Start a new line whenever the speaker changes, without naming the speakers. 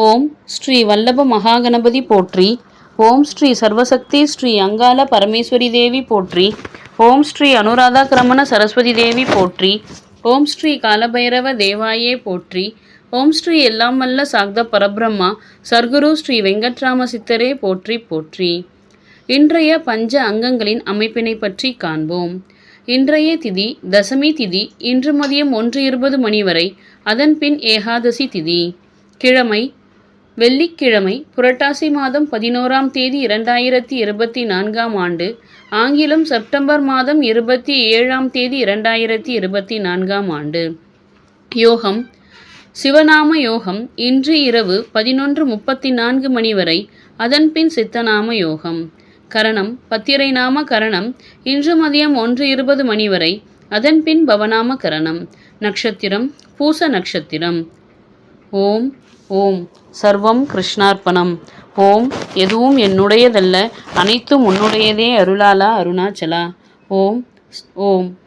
ஓம் ஸ்ரீ வல்லப மகாகணபதி போற்றி. ஓம் ஸ்ரீ சர்வசக்தி ஸ்ரீ அங்கால பரமேஸ்வரி தேவி போற்றி. ஓம் ஸ்ரீ அனுராதா கிரமண சரஸ்வதி தேவி போற்றி. ஓம் ஸ்ரீ காலபைரவ தேவாயே போற்றி. ஓம் ஸ்ரீ எல்லாம் வல்ல சாக்த பரபிரம்மா சர்க்குரு ஸ்ரீ வெங்கட்ராம சித்தரே போற்றி போற்றி. இன்றைய பஞ்ச அங்கங்களின் அமைப்பினை பற்றி காண்போம். இன்றைய திதி தசமி திதி இன்று மதியம் ஒன்று இருபது மணி வரை அதன் பின் ஏகாதசி திதி. கிழமை வெள்ளிக்கிழமை புரட்டாசி மாதம் பதினோராம் தேதி இரண்டாயிரத்தி இருபத்தி நான்காம் ஆண்டு ஆங்கிலம் செப்டம்பர் மாதம் இருபத்தி ஏழாம் தேதி இரண்டாயிரத்தி இருபத்தி நான்காம் ஆண்டு. யோகம் சிவநாம யோகம் இன்று இரவு பதினொன்று முப்பத்தி நான்கு மணி வரை அதன்பின் சித்தநாம யோகம். கரணம் பத்திரை நாம கரணம் இன்று மதியம் ஒன்று இருபது மணி வரை அதன்பின் பவநாம கரணம். நட்சத்திரம் பூச நட்சத்திரம். ஓம் ஓம். சர்வம் கிருஷ்ணார்ப்பணம். ஓம் எதுவும் என்னுடையதல்ல அனைத்தும் உன்னுடையதே அருளாலா அருணாச்சலா. ஓம் ஓம்.